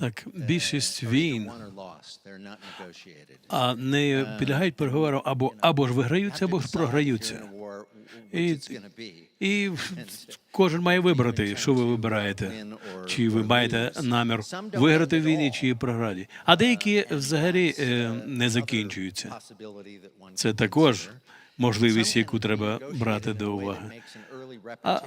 Так, більшість війн а не підлягають переговорам або або ж виграються, або ж програються. І-. І кожен має вибрати, що ви вибираєте. Чи ви маєте намір виграти в війні, чи програти. А деякі взагалі е, не закінчуються. Це також. Можливість, яку треба брати до уваги. А,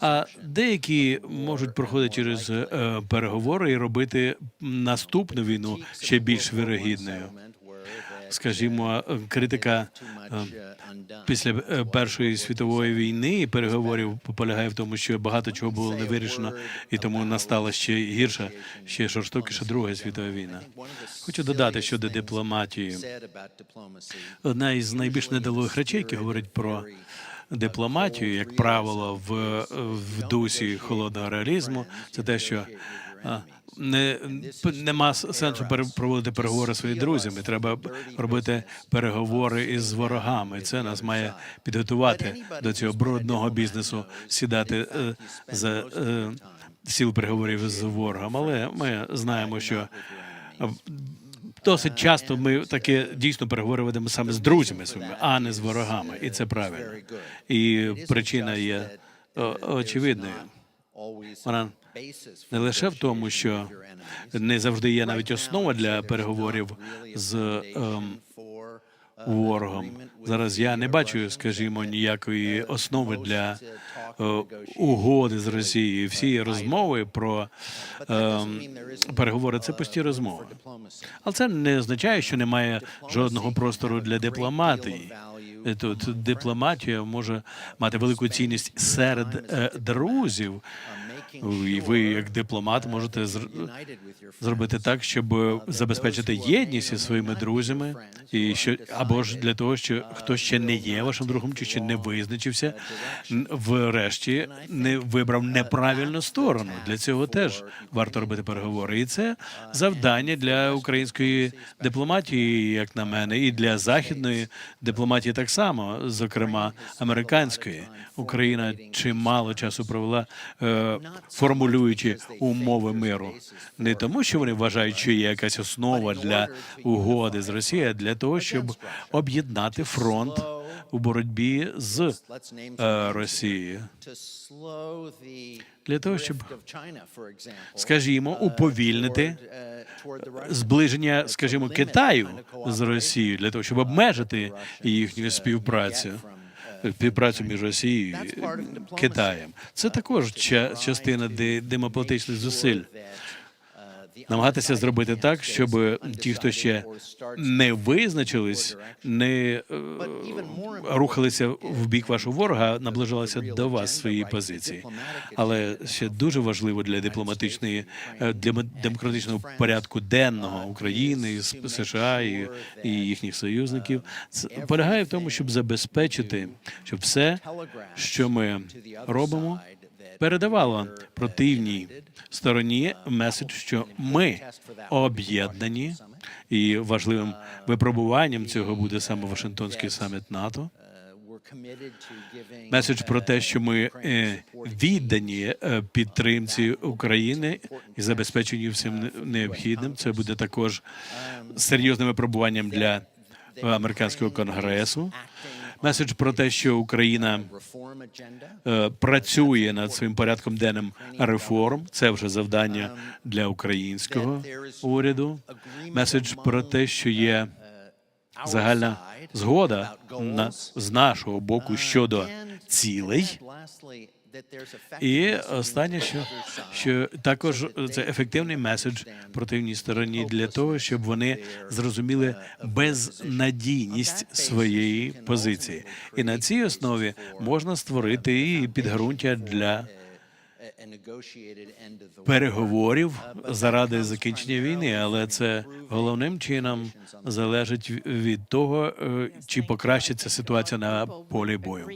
а деякі можуть проходити через е, переговори і робити наступну війну ще більш вірогідною. Скажімо, е, критика е, після е, першої світової війни і переговорів полягає в тому, що багато чого було не вирішено, і тому настала ще гірша, ще жорстокіша Друга світова війна. Хочу додати щодо дипломатії. Одна із найбільш недолугих речей, які говорять про дипломатію, як правило, в, в дусі холодного реалізму, це те, що а, не нема сенсу проводити переговори зі своїми друзями. Треба робити переговори із ворогами. Це нас має підготувати до цього брудного бізнесу, сідати е, за е, сіл переговорів з ворогом. Але ми знаємо, що е, Досить часто ми таке дійсно переговори ведемо саме з друзями своїми, а не з ворогами, і це правильно. І причина є очевидною. Вона не лише в тому, що не завжди є навіть основа для переговорів з ем, ворогом. Зараз я не бачу, скажімо, ніякої основи для е, угоди з Росією. Всі розмови про ем, переговори це пусті розмови. Але це не означає, що немає жодного простору для дипломатії. Тут дипломатія може мати велику цінність серед е, друзів. І ви, як дипломат, можете зр- зробити так, щоб забезпечити єдність зі своїми друзями, і що або ж для того, що хто ще не є вашим другом, чи ще не визначився, врешті не вибрав неправильну сторону. Для цього теж варто робити переговори. І це завдання для української дипломатії, як на мене, і для західної дипломатії так само, зокрема американської. Україна чимало часу провела е, формулюючи умови миру, не тому, що вони вважають, що є якась основа для угоди з Росією, а для того, щоб об'єднати фронт у боротьбі з е, Росією. Для того, щоб, скажімо, уповільнити зближення, скажімо, Китаю з Росією, для того, щоб обмежити їхню співпрацю. Співпрацю між Росією і Китаєм. Це також ча- частина ди- зусиль. Намагатися зробити так, щоб ті, хто ще не визначились, не е, рухалися в бік вашого ворога, наближалися до вас своєї позиції. Але ще дуже важливо для дипломатичної е, для демократичного порядку денного України, США і, їхніх союзників, полягає в тому, щоб забезпечити, щоб все, що ми робимо, передавало противній стороні меседж, що ми об'єднані, і важливим випробуванням цього буде саме Вашингтонський саміт НАТО. Меседж про те, що ми е, віддані е, підтримці України і забезпеченню всім необхідним. Це буде також серйозним випробуванням для американського конгресу. Меседж про те, що Україна е, працює над своїм порядком денним реформ. Це вже завдання для українського уряду. Меседж про те, що є загальна згода на з нашого боку щодо цілей. І останнє, що, що також це ефективний меседж противній стороні для того, щоб вони зрозуміли безнадійність своєї позиції, і на цій основі можна створити і підґрунтя для переговорів заради закінчення війни, але це головним чином залежить від того, е, чи покращиться ситуація на полі бою.